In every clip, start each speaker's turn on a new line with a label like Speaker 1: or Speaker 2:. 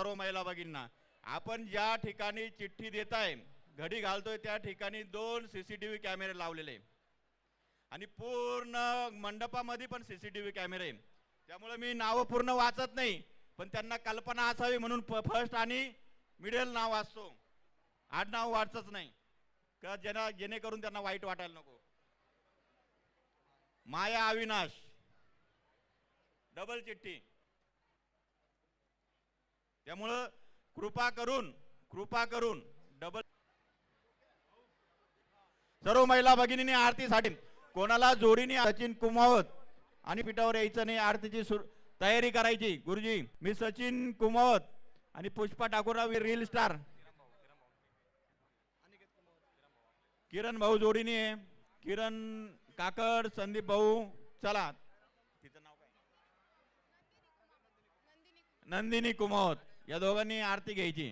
Speaker 1: सर्व महिला भगिनींना आपण ज्या ठिकाणी चिठ्ठी देताय घडी घालतोय त्या ठिकाणी दोन सीसीटीव्ही कॅमेरे लावलेले. आणि पूर्ण मंडपामध्ये पण सीसीटीव्ही कॅमेरे. त्यामुळे मी नावं पूर्ण वाचत नाही पण त्यांना कल्पना असावी म्हणून फर्स्ट आणि मिडल नाव वाचतो. आडनाव वाचत नाही. का ज्यांना जेणेकरून त्यांना वाईट वाटायला नको. माया अविनाश. डबल चिठ्ठी. त्यामुळं कृपा करून कृपा करून डबल सर्व महिला भगिनीने आरतीसाठी कोणाला जोडीने सचिन कुमावत आणि पिठावर यायचं नाही आरतीची सुर तयारी करायची. गुरुजी मी सचिन कुमावत आणि पुष्पा ठाकूरराव रील स्टार किरण भाऊ जोडीने आहे किरण काकड संदीप भाऊ चला. तिचं नाव काय? नंदिनी कुमावत. या दोघांनी आरती घ्यायची.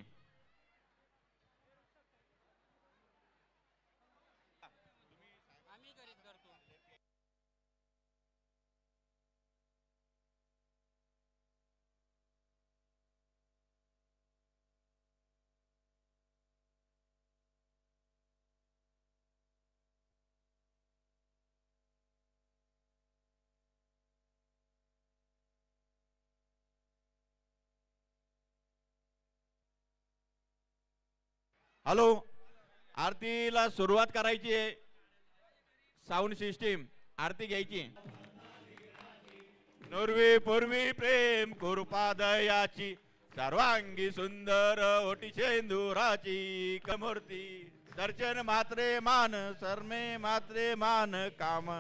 Speaker 2: आम्ही करीत करतो.
Speaker 1: हॅलो आरतीला सुरुवात करायची आहे. साऊंड सिस्टीम आरती घ्यायची. नुर्वी पूर्वी प्रेम कुरुपादयाची सर्वांगी सुंदर ओटी शेंदुराची कमूर्ती. दर्शन मात्रे मान सर्मे मात्रे मान काम.